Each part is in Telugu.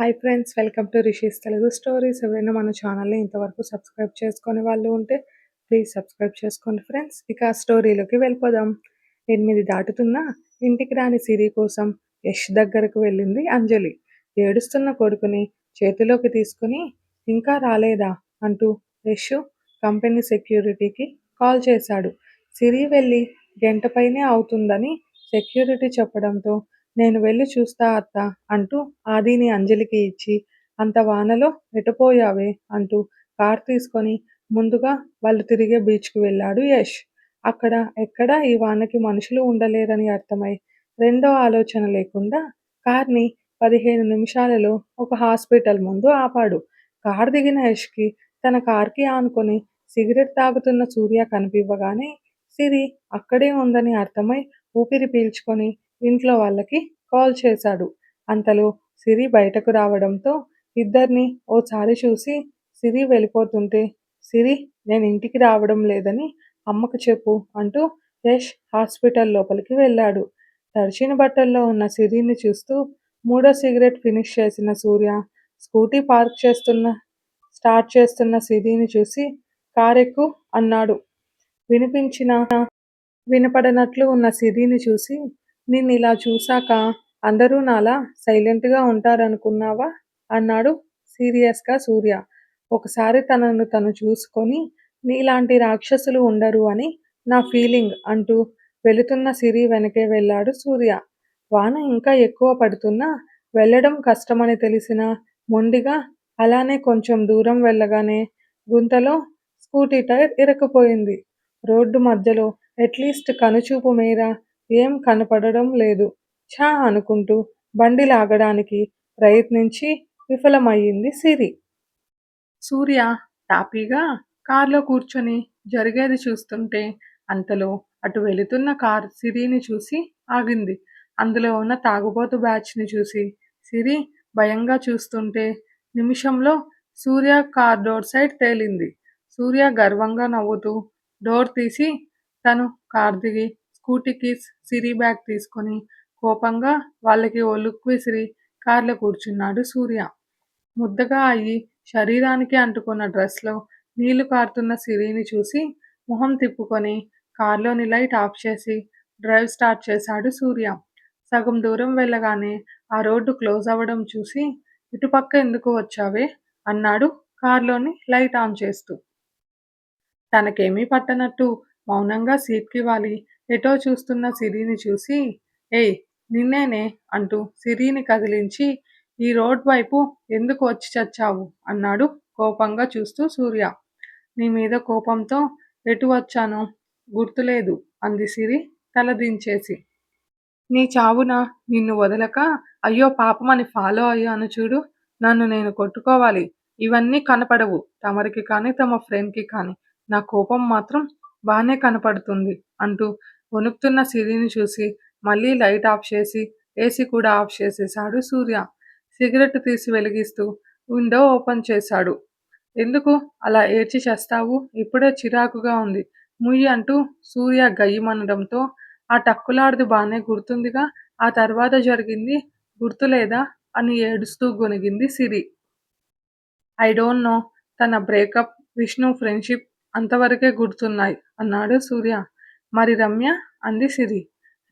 Hi friends welcome to Rishi's Telugu stories ఎవరైనా మన ఛానల్ని ఇంతవరకు సబ్స్క్రైబ్ చేసుకునే వాళ్ళు ఉంటే ప్లీజ్ సబ్స్క్రైబ్ చేసుకోండి ఫ్రెండ్స్ ఇక స్టోరీలోకి వెళ్ళిపోదాం. ఎనిమిది దాటుతున్న ఇంటికి రాని సిరి కోసం యష్ దగ్గరకు వెళ్ళింది అంజలి. ఏడుస్తున్న కొడుకుని చేతిలోకి తీసుకుని ఇంకా రాలేదా? అంటూ యష్ కంపెనీ సెక్యూరిటీకి కాల్ చేశాడు. సిరి వెళ్ళి గంట పైనే అవుతుందని సెక్యూరిటీ చెప్పడంతో నేను వెళ్ళి చూస్తా అత్త అంటూ ఆదిని అంజలికి ఇచ్చి అంత వానలో ఎటుపోయావే అంటూ కార్ తీసుకొని ముందుగా వాళ్ళు తిరిగే బీచ్కి వెళ్ళాడు యష్. అక్కడ ఎక్కడా ఈ వానకి మనుషులు ఉండలేరని అర్థమై రెండో ఆలోచన లేకుండా కార్ని పదిహేను నిమిషాలలో ఒక హాస్పిటల్ ముందు ఆపాడు. కార్ దిగిన యష్కి తన కార్కి ఆనుకొని సిగరెట్ తాగుతున్న సూర్య కనిపివ్వగానే సిరి అక్కడే ఉందని అర్థమై ఊపిరి పీల్చుకొని ఇంట్లో వాళ్ళకి కాల్ చేశాడు. అంతలో సిరి బయటకు రావడంతో ఇద్దరిని ఓసారి చూసి సిరి వెళ్ళిపోతుంటే సిరి నేను ఇంటికి రావడం లేదని అమ్మకు చెప్పు అంటూ యష్ హాస్పిటల్ లోపలికి వెళ్ళాడు. తడిచిన బట్టల్లో ఉన్న సిరిని చూస్తూ మూడో సిగరెట్ ఫినిష్ చేసిన సూర్య స్కూటీ పార్క్ చేస్తున్న స్టార్ట్ చేస్తున్న సిరిని చూసి కారెక్కు అన్నాడు. వినిపించిన వినపడనట్లు ఉన్న సిరిని చూసి నిన్ను ఇలా చూశాక అందరూ నాలా సైలెంట్గా ఉంటారనుకున్నావా? అన్నాడు సీరియస్గా సూర్య. ఒకసారి తనను తను చూసుకొని నీలాంటి రాక్షసులు ఉండరు అని నా ఫీలింగ్ అంటూ వెళుతున్న సిరి వెనకే వెళ్ళాడు సూర్య. వాన ఇంకా ఎక్కువ పడుతున్నా వెళ్ళడం కష్టమని తెలిసిన మొండిగా అలానే కొంచెం దూరం వెళ్ళగానే గుంతలో స్కూటీ టైర్ ఇరకపోయింది రోడ్డు మధ్యలో అట్లీస్ట్ కనుచూపు మేర ఏం కనపడడం లేదు. ఛా అనుకుంటూ బండి లాగడానికి ప్రయత్నించి విఫలమయ్యింది సిరి. సూర్య తాపీగా కారులో కూర్చొని జరిగేది చూస్తుంటే అంతలో అటు వెళుతున్న కార్ సిరిని చూసి ఆగింది. అందులో ఉన్న తాగుబోతు బ్యాచ్ని చూసి సిరి భయంగా చూస్తుంటే నిమిషంలో సూర్య కార్ డోర్ సైడ్ తేలింది. సూర్య గర్వంగా నవ్వుతూ డోర్ తీసి తను కార్ దిగి స్కూటీ సిరి బ్యాగ్ తీసుకొని కోపంగా వాళ్ళకి ఓ లుక్ విసిరి కార్లో కూర్చున్నాడు సూర్య. ముద్దగా అయ్యి శరీరానికి అంటుకున్న డ్రెస్లో నీళ్ళు కారుతున్న సిరిని చూసి మొహం తిప్పుకొని కార్లోని లైట్ ఆఫ్ చేసి డ్రైవ్ స్టార్ట్ చేశాడు సూర్య. సగం దూరం వెళ్ళగానే ఆ రోడ్డు క్లోజ్ అవ్వడం చూసి ఇటుపక్క ఎందుకు వచ్చావే? అన్నాడు కార్లోని లైట్ ఆన్ చేస్తూ. తనకేమీ పట్టనట్టు మౌనంగా సీట్కి వాలి ఎటో చూస్తున్న సిరిని చూసి ఏయ్ నిన్నేనే అంటూ సిరిని కదిలించి ఈ రోడ్ వైపు ఎందుకు వచ్చి చచ్చావు? అన్నాడు కోపంగా చూస్తూ సూర్య. నీ మీద కోపంతో ఎటు వచ్చానో గుర్తులేదు అంది సిరి తలదించేసి. నీ చావున నిన్ను వదలక అయ్యో పాపం అని ఫాలో అయ్యాను చూడు నన్ను నేను కొట్టుకోవాలి. ఇవన్నీ కనపడవు తమరికి కానీ తమ ఫ్రెండ్కి కానీ. నా కోపం మాత్రం బాగానే కనపడుతుంది అంటూ వణుకుతున్న సిరిని చూసి మళ్ళీ లైట్ ఆఫ్ చేసి ఏసీ కూడా ఆఫ్ చేసేశాడు సూర్య. సిగరెట్ తీసి వెలిగిస్తూ విండో ఓపెన్ చేశాడు. ఎందుకు అలా ఏడ్చి చేస్తావు? ఇప్పుడే చిరాకుగా ఉంది. ముయ్యి అంటూ సూర్య గయ్యమనడంతో ఆ టక్కులాడిది బాగానే గుర్తుందిగా? ఆ తర్వాత జరిగింది గుర్తులేదా? అని ఏడుస్తూ గొనిగింది సిరి. I don't know. తన బ్రేకప్ విష్ణు ఫ్రెండ్షిప్ అంతవరకే గుర్తున్నాయి అన్నాడు సూర్య. మరి రమ్య? అంది సిరి.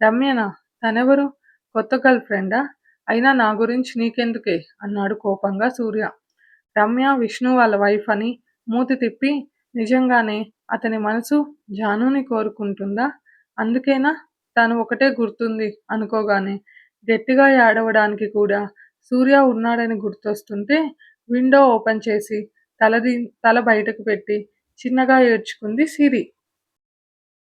రమ్యనా? తనెవరు? కొత్త గర్ల్ ఫ్రెండా? అయినా నా గురించి నీకెందుకే? అన్నాడు కోపంగా సూర్య. రమ్య విష్ణు వాళ్ళ వైఫ్ అని మూతి తిప్పి నిజంగానే అతని మనసు జానుని కోరుకుంటుందా? అందుకేనా? తను ఒకటే గుర్తుంది అనుకోగానే. గట్టిగా ఏడవడానికి కూడా సూర్య ఉన్నాడని గుర్తొస్తుంటే విండో ఓపెన్ చేసి తలది తల బయటకు పెట్టి చిన్నగా ఏడ్చుకుంది సిరి.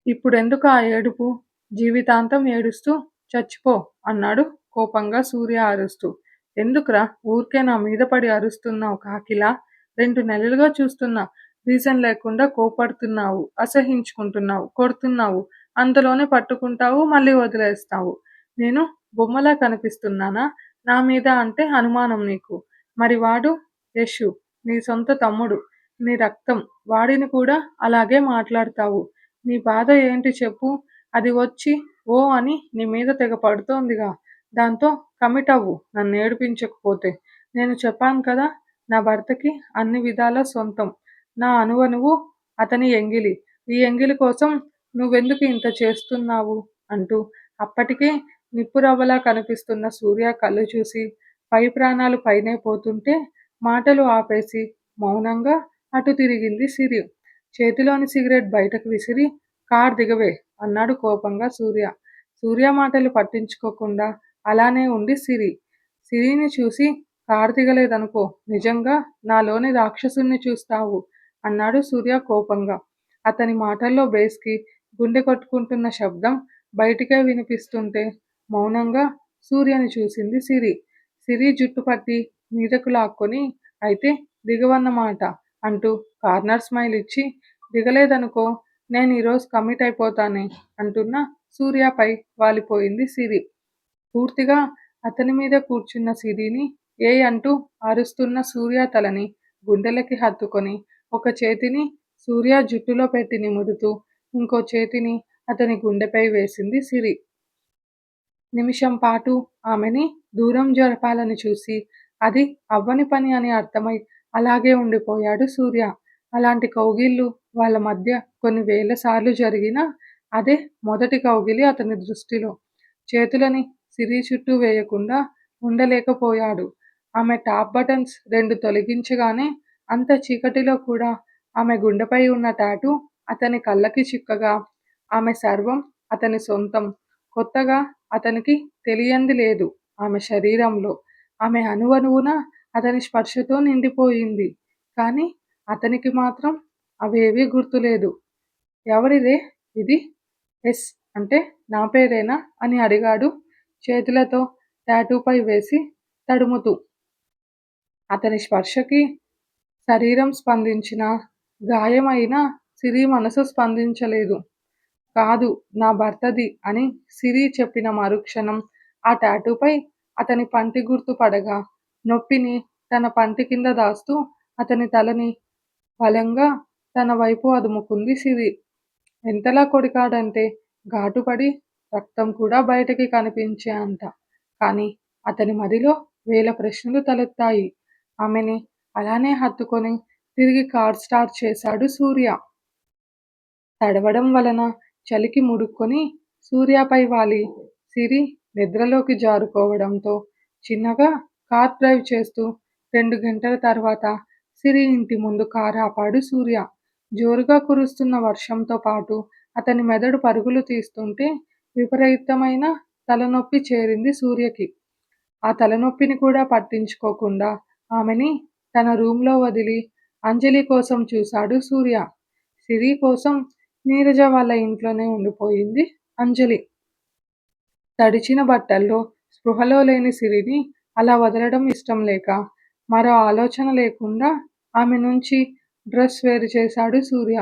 ఇప్పుడెందుకు ఆ ఏడుపు? జీవితాంతం ఏడుస్తూ చచ్చిపో అన్నాడు కోపంగా సూర్య అరుస్తూ. ఎందుకురా ఊరికే నా మీద పడి అరుస్తున్నావు కాకిలా? రెండు నెలలుగా చూస్తున్నా రీజన్ లేకుండా కోపడుతున్నావు అసహించుకుంటున్నావు కొడుతున్నావు అంతలోనే పట్టుకుంటావు మళ్ళీ వదిలేస్తావు. నేను బొమ్మలా కనిపిస్తున్నానా? నా మీద అంటే అనుమానం నీకు. మరి వాడు? యశు నీ సొంత తమ్ముడు. నీ రక్తం. వాడిని కూడా అలాగే మాట్లాడతావు. నీ బాధ ఏంటి చెప్పు. అది వచ్చి ఓ అని నీ మీద తెగ పడుతోందిగా. దాంతో కమిట్ అవ్వు నన్ను ఏడిపించకపోతే. నేను చెప్పాను కదా నా భర్తకి అన్ని విధాల సొంతం. నా అనువనువు అతని ఎంగిలి. ఈ ఎంగిలి కోసం నువ్వెందుకు ఇంత చేస్తున్నావు? అంటూ అప్పటికే నిప్పురవ్వలా కనిపిస్తున్న సూర్య కళ్ళు చూసి పై ప్రాణాలు పైనే పోతుంటే మాటలు ఆపేసి మౌనంగా అటు తిరిగింది సిరి. చేతిలోని సిగరెట్ బయటకు విసిరి కార్ దిగవే అన్నాడు కోపంగా సూర్య. సూర్య మాటలు పట్టించుకోకుండా అలానే ఉండి సిరి. సిరిని చూసి కారు దిగలేదనుకో నిజంగా నాలోని రాక్షసుని చూస్తావు అన్నాడు సూర్య కోపంగా. అతని మాటల్లో బేస్కి గుండె కొట్టుకుంటున్న శబ్దం బయటికే వినిపిస్తుంటే మౌనంగా సూర్యని చూసింది సిరి. సిరి జుట్టు పట్టి మీదకు లాక్కొని అయితే దిగవన్నమాట అంటూ కార్నర్ స్మైల్ ఇచ్చి దిగలేదనుకో నేను ఈరోజు కమిట్ అయిపోతానే అంటున్న సూర్యపై వాలిపోయింది సిరి. పూర్తిగా అతని మీద కూర్చున్న సిరిని ఏ అంటూ అరుస్తున్న సూర్య తలని గుండెలకి హత్తుకొని ఒక చేతిని సూర్య జుట్టులో పెట్టి నిమురుతూ ఇంకో చేతిని అతని గుండెపై వేసింది సిరి. నిమిషం పాటు ఆమెని దూరం జరపాలని చూసి అది అవ్వని పని అని అర్థమై అలాగే ఉండిపోయాడు సూర్య. అలాంటి కౌగిళ్ళు వాళ్ళ మధ్య కొన్ని వేల సార్లు జరిగినా అదే మొదటి కౌగిలి అతని దృష్టిలో. చేతులని సిరి చుట్టూ వేయకుండా ఉండలేకపోయాడు. ఆమె టాప్ బటన్స్ రెండు తొలగించగానే అంత చీకటిలో కూడా ఆమె గుండెపై ఉన్న టాటు అతని కళ్ళకి చిక్కగా ఆమె సర్వం అతని సొంతం. కొత్తగా అతనికి తెలియంది లేదు ఆమె శరీరంలో. ఆమె అణువణువున అతని స్పర్శతో నిండిపోయింది. కానీ అతనికి మాత్రం అవేవీ గుర్తులేదు. ఎవరిదే ఇది? ఎస్ అంటే నా పేరేనా అని అడిగాడు చేతులతో టాటూపై వేసి తడుముతూ. అతని స్పర్శకి శరీరం స్పందించిన గాయమైన సిరి మనసు స్పందించలేదు. కాదు నా భర్తది అని సిరి చెప్పిన మరుక్షణం ఆ టాటూపై అతని పంటి గుర్తు పడగా నొప్పిని తన పంటి కింద దాస్తూ అతని తలని బలంగా తన వైపు అదుముకుంది సిరి. ఎంతలా కొడికాడంటే ఘాటుపడి రక్తం కూడా బయటకి కనిపించే అంత. కానీ అతని మదిలో వేల ప్రశ్నలు తలెత్తాయి. ఆమెని అలానే హత్తుకొని తిరిగి కార్ స్టార్ట్ చేశాడు సూర్య. తడవడం వలన చలికి ముడుక్కొని సూర్యపై వాలి. సిరి నిద్రలోకి జారుకోవడంతో చిన్నగా కార్ డ్రైవ్ చేస్తూ రెండు గంటల తర్వాత సిరి ఇంటి ముందు కారు ఆపాడు సూర్య. జోరుగా కురుస్తున్న వర్షంతో పాటు అతని మెదడు పరుగులు తీస్తుంటే విపరీతమైన తలనొప్పి చేరింది సూర్యకి. ఆ తలనొప్పిని కూడా పట్టించుకోకుండా ఆమెని తన రూమ్లో వదిలి అంజలి కోసం చూశాడు సూర్య. సిరి కోసం నీరజ వాళ్ళ ఇంట్లోనే ఉండిపోయింది అంజలి. తడిచిన బట్టల్లో స్పృహలో లేని సిరిని అలా వదలడం ఇష్టం లేక మరో ఆలోచన లేకుండా ఆమె నుంచి డ్రెస్ వేరు చేశాడు సూర్య.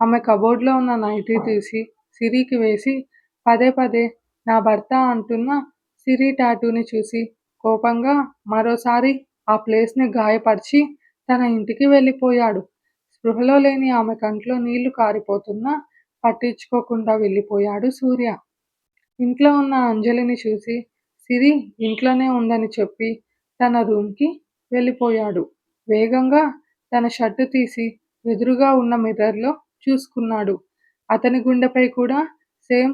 ఆమె కబోర్డ్లో ఉన్న నైటీ తీసి సిరికి వేసి పదే పదే నా భర్త అంటున్న సిరి టాటూని చూసి కోపంగా మరోసారి ఆ ప్లేస్ని గాయపరిచి తన ఇంటికి వెళ్ళిపోయాడు. స్పృహలో లేని ఆమె కంట్లో నీళ్ళు కారిపోతున్నా పట్టించుకోకుండా వెళ్ళిపోయాడు సూర్య. ఇంట్లో ఉన్న అంజలిని చూసి సిరి ఇంట్లోనే ఉందని చెప్పి తన రూమ్కి వెళ్ళిపోయాడు. వేగంగా తన షర్టు తీసి ఎదురుగా ఉన్న మిర్రర్లో చూసుకున్నాడు. అతని గుండెపై కూడా సేమ్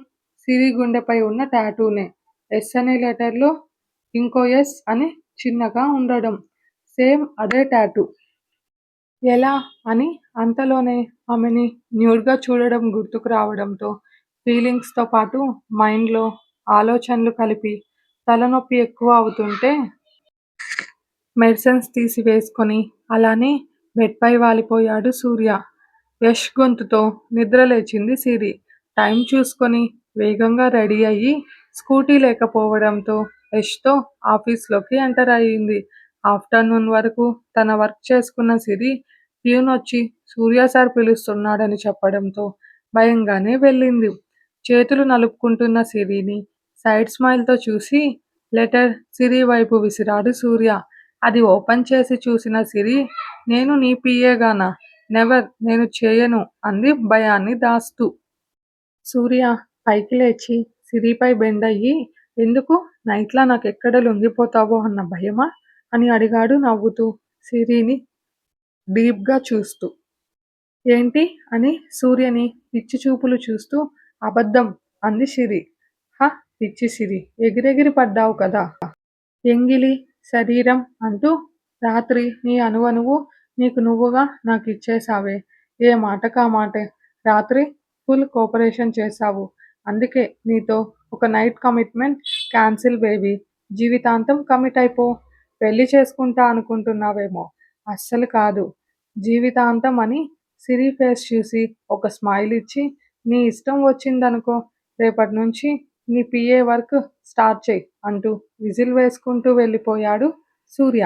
సిరి గుండెపై ఉన్న టాటూనే. ఎస్ అనే లెటర్లో ఇంకో ఎస్ అని చిన్నగా ఉండడం. సేమ్ అదే టాటూ. ఎలా అని అంతలోనే ఆమెని న్యూడ్గా చూడడం గుర్తుకు రావడంతో ఫీలింగ్స్తో పాటు మైండ్లో ఆలోచనలు కలిపి తలనొప్పి ఎక్కువ అవుతుంటే మెడిసిన్స్ తీసి వేసుకొని అలానే బెడ్పై వాలిపోయాడు సూర్య. యష్ గొంతుతో నిద్ర లేచింది సిరి. టైం చూసుకొని వేగంగా రెడీ అయ్యి స్కూటీ లేకపోవడంతో యష్తో ఆఫీస్లోకి ఎంటర్ అయ్యింది. ఆఫ్టర్నూన్ వరకు తన వర్క్ చేసుకున్న సిరి ప్యూన్ వచ్చి సూర్య సార్ పిలుస్తున్నాడని చెప్పడంతో భయంగానే వెళ్ళింది. చేతులు నలుపుకుంటున్న సిరిని సైడ్ స్మైల్తో చూసి లెటర్ సిరి వైపు విసిరాడు సూర్య. అది ఓపెన్ చేసి చూసిన సిరి నేను నీ పియేగానా నెవర్ నేను చేయను అంది భయాన్ని దాస్తూ సూర్య పైకి లేచి సిరిపై బెండ్ అయ్యి ఎందుకు నైట్లా నాకు ఎక్కడ లొంగిపోతావో అన్న భయమా అని అడిగాడు నవ్వుతూ సిరిని డీప్గా చూస్తూ. ఏంటి? అని సూర్యని పిచ్చి చూపులు చూస్తూ అబద్ధం అంది సిరి. హ పిచ్చి సిరి ఎగిరెగిరి పడ్డావు కదా! ఎంగిలి శరీరం అంటూ రాత్రి నీ అనువనువు నీకు నువ్వుగా నాకు ఇచ్చేసావే ఏ మాటకా మాటే. రాత్రి ఫుల్ కోఆపరేషన్ చేశావు. అందుకే నీతో ఒక నైట్ కమిట్మెంట్ క్యాన్సిల్ బేబీ. జీవితాంతం కమిట్ అయిపో. పెళ్ళి చేసుకుంటా అనుకుంటున్నావేమో. అస్సలు కాదు. జీవితాంతం అని సిరి ఫేస్ చూసి ఒక స్మైల్ ఇచ్చి నీ ఇష్టం వచ్చిందనుకో రేపటి నుంచి నీ పిఏ వర్క్ స్టార్ట్ చేయి అంటూ విజిల్ వేసుకుంటూ వెళ్ళిపోయాడు సూర్య.